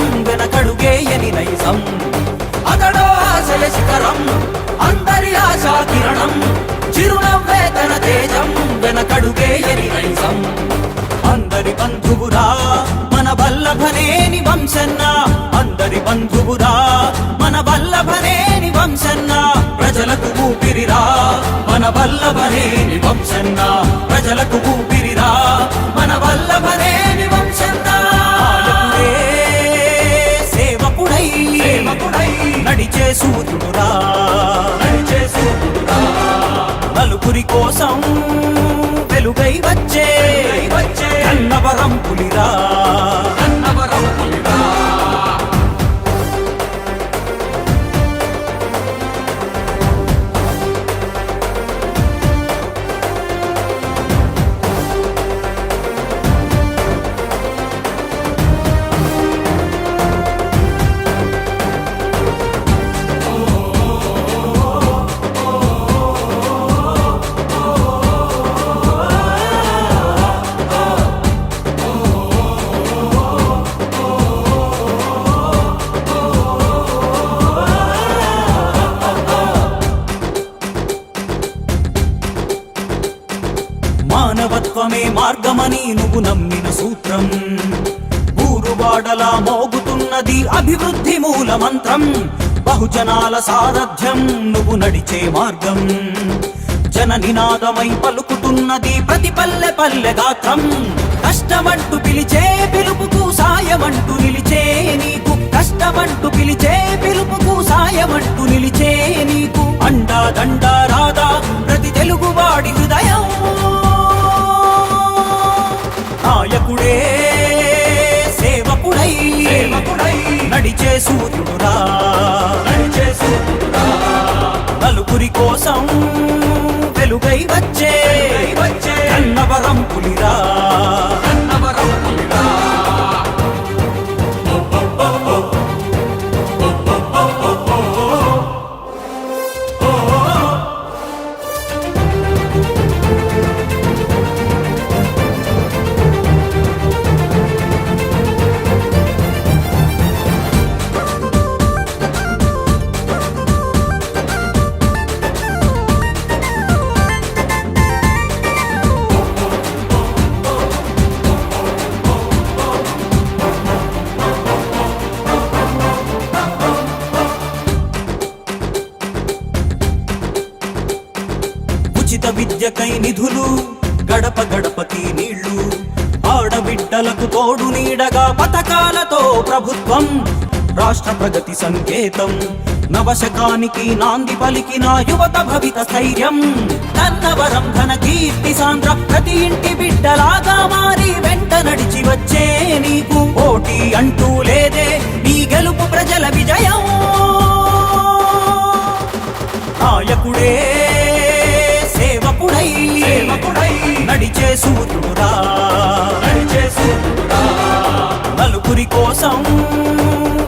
వెనకడుగేయని నైజం. అతడో ఆశల శిఖరం అందరి ఆశా కిరణం. చిరునవ్వే తన తేజం వెనకడుగేయని నైజం. అందరి బంధువురా మన వల్లభనేని వంశన్న. అందరి బంధువురా మన వల్లభనేని వంశన్న. ప్రజలకు ఊపిరిరా మన వల్లభనేని వంశన్న. ప్రజలకు ఊపిరిరా సూర్యుడురా నలుగురి కోసం వెలుగై వచ్చే వచ్చే కన్నవరం పులిరా. మోగుతున్నది అభివృద్ధి మూల మంత్రం. బహుజనాల సారథ్యం నువ్వు నడిచే మార్గం. జన నినాదమై పలుకుతున్నది ప్రతి పల్లె పల్లె గాత్రం. కష్టమంటూ పిలిచే పిలుపుకు సాయమంటూ నిలిచే నీకు. కష్టమంటూ పిలిచే పిలుపుకు సాయమంటూ నిలిచే నీకు. అండా దండా రాదా ప్రతి తెలుగువాడి హృదయం. నాయకుడే నడిచే సూర్యుడురా నడిచే సూర్యుడురా నలుగురి కోసం వెలుగై వచ్చే వచ్చే. కన్నవరం పులిరా. నిధులు గడప గడపకి నీళ్ళు ఆడబిడ్డలకు తోడు నీడగా పథకాలతో ప్రభుత్వం రాష్ట్ర ప్రగతి సంకేతం నవశకానికి నాంది పలికిన యువత భవిత స్థైర్యం. కన్నవరం ఘన కీర్తి సాంద్ర ప్రతి ఇంటి బిడ్డలాగా మారి వెంట నడిచి వచ్చే నీకు పోటీ అంటూ లేదే నీ గెలుపు ప్రజల విజయం. నాయకుడే నడిచే సూర్యుడురా నడిచే సూర్యుడురా నలుగురి కోసం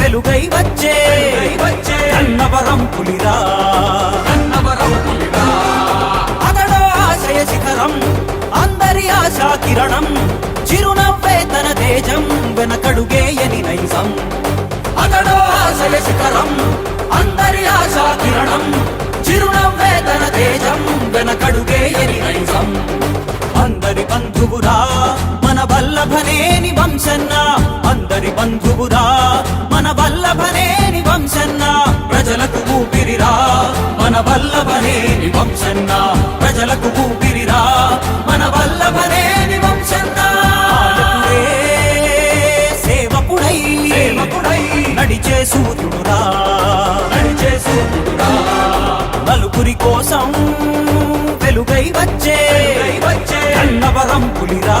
వెలుగై వచ్చే వచ్చే అన్నవరం పులిరా. అన్నవరం పులిరా అతడో ఆశయ శిఖరం అందరి ఆశా కిరణం చిరునవ్వే తన తేజం వెనకడుగేయని నైజం. అతడో ఆశయ శిఖరం బంధువురా మన వల్లభనేని వంశన్న ప్రజలకు ఊపిరిరా. మన వల్లభనేని వంశన్న ప్రజలకు ఊపిరిరా. మన వల్లభనేని వంశన్న సేవకుడై సేవకుడై. నడిచే సూర్యుడురా. నడిచే సూర్యుడురా. నలుగురి కోసం వెలుగై వచ్చే వచ్చే. కన్నవరం పులిరా.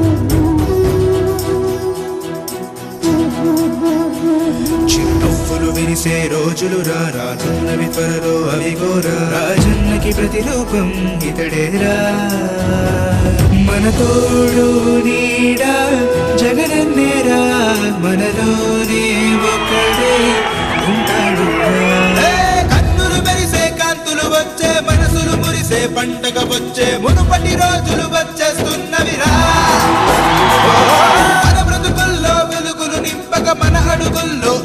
చిరునవ్వులు వినిసే రోజులు రా రానున్నవి త్వరలో అవిగోరా రాజన్నకి ప్రతిరూపం ఇతడేరా మన తోడు నీడా జగనన్నేరా మనలోనే ఒక్కడే ఉంటాడు కన్నులు మెరిసే కాంతులు వచ్చే మనసులు మురిసే పంటగ వచ్చే మునుపటి రోజులు వచ్చేస్తున్నవిరా ఓ, మన బ్రతుకుల్లో వెలుగులు నింపక మన అడుగుల్లో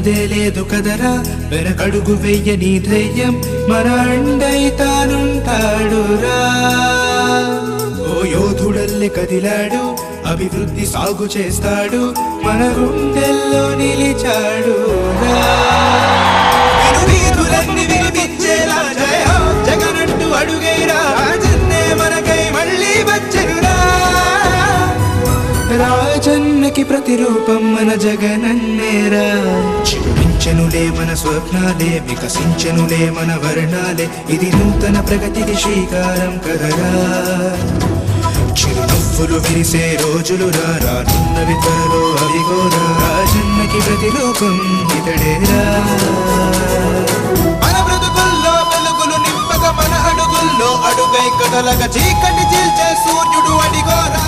అలుపన్నదే లేదు కదరా. వెనకడుగు వెయ్యని ధైర్యం మన అండై తానుంటాడురా. ఓ యోధుడల్లె కదిలాడు. అభివృద్ధి సాగు చేస్తాడు. మన గుండెల్లో నిలిచాడు వీధులన్నీ రాజన్నే మనకై మళ్ళీ రాజన్నకి ప్రతిరూపం మన జగనన్నేరా. చిగురించెనులే మన స్వప్నాలే వికసించనులే మన వర్ణాలే. ఇది నూతన ప్రగతికి శ్రీకారం కదరా. చిరునవ్వులు విరిసే రోజులు రా రానున్నవి త్వరలో అవిగోరా రాజన్నకి ప్రతిరూపం ఇతడేరా మన బ్రతుకుల్లో వెలుగులు నింపక మన అడుగుల్లో అడుగై కదలక చీకటి చీల్చే సూర్యుడు అడిగోరా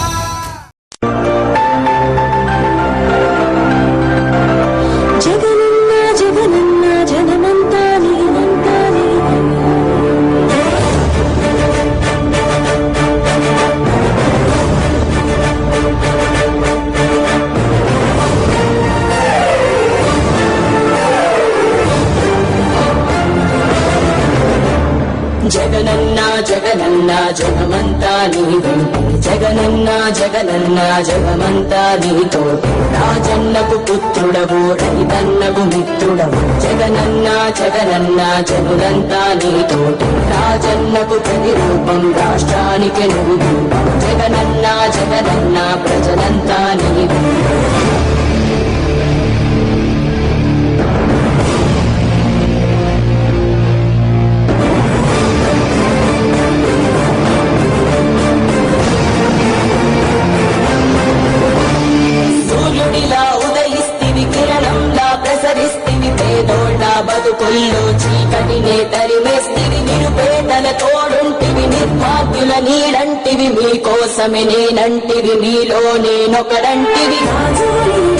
జగనన్న జగనన్న జగమంతా నీవే జగనన్న జగనన్న జగమంతా నీతో. రాజన్నకు పుత్రుడవు రైతన్నకు మిత్రుడవు. జగనన్న జగనన్న జగులంతా నీతో. రాజన్నకు ప్రతిరూపం రాష్ట్రానికి నువ్వు జగనన్న జగనన్న ప్రజలంతా నీవు నేనొకడంటివి రాజు నీవే, మా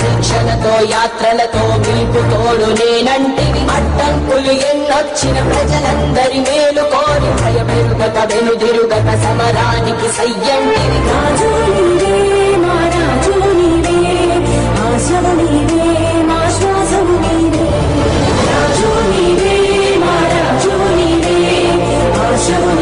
దీక్షలతో యాత్రలతో మీకు తోడు నేనంటివి. అడ్డంకులు ఎన్నొచ్చిన ప్రజలందరి మేలు కోరి భయమెరుగక వెనుదిరుగక సమరానికి సయ్యంటివి రాజు నీవే మా రాజు నీవే ఆశవు నీవే మా శ్వాసవు నీవే రాజు నీవే మా రాజు నీవే ఆశవు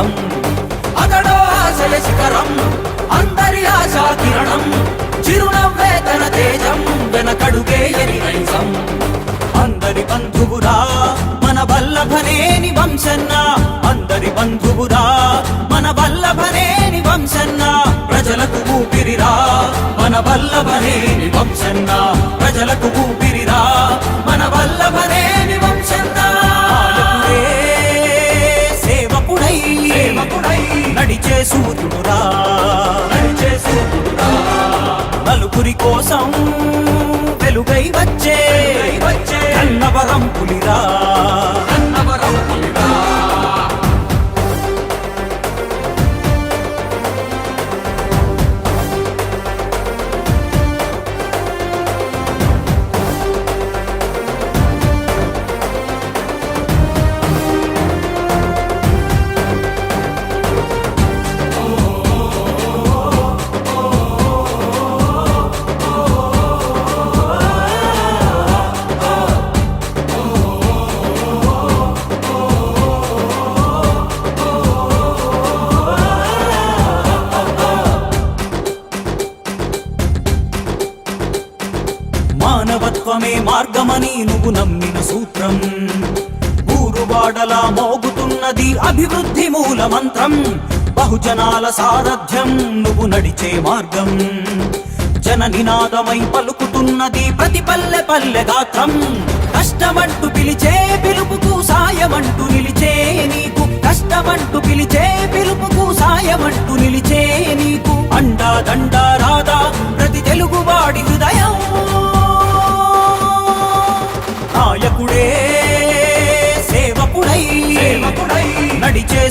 వెనకడుగేయని అతడో ఆశయ శిఖరం అందరి ఆశా కిరణం. చిరునవ్వే తన తేజం వెనకడుగేయని ఎరినైజం అందరి బంధువురా మన వల్లభనేని వంశన్న. అందరి బంధువురా మన వల్లభనేని వంశన్న. ప్రజలకు ఊపిరిరా మన వల్లభనేని వంశన్న. ప్రజలకు ఊపిరిరా మన వల్ల సూర్యుడురా నలుగురి కోసం వెలుగై వచ్చే. వచ్చే. కన్నవరం పులిరా. అభివృద్ధి మూల మంత్రం బహుజనాల సారథ్యం నువ్వు నడిచే మార్గం. జన నినాదమై పలుకుతున్నది ప్రతి పల్లె పల్లె గాత్రం. కష్టమంటూ పిలిచే పిలుపుకు సాయమంటూ నిలిచే నీకు. కష్టమంటూ పిలిచే పిలుపుకు సాయమంటూ నిలిచే నీకు. అండా దండా రాదా ప్రతి తెలుగువాడి హృదయం. నాయకుడే నడిచే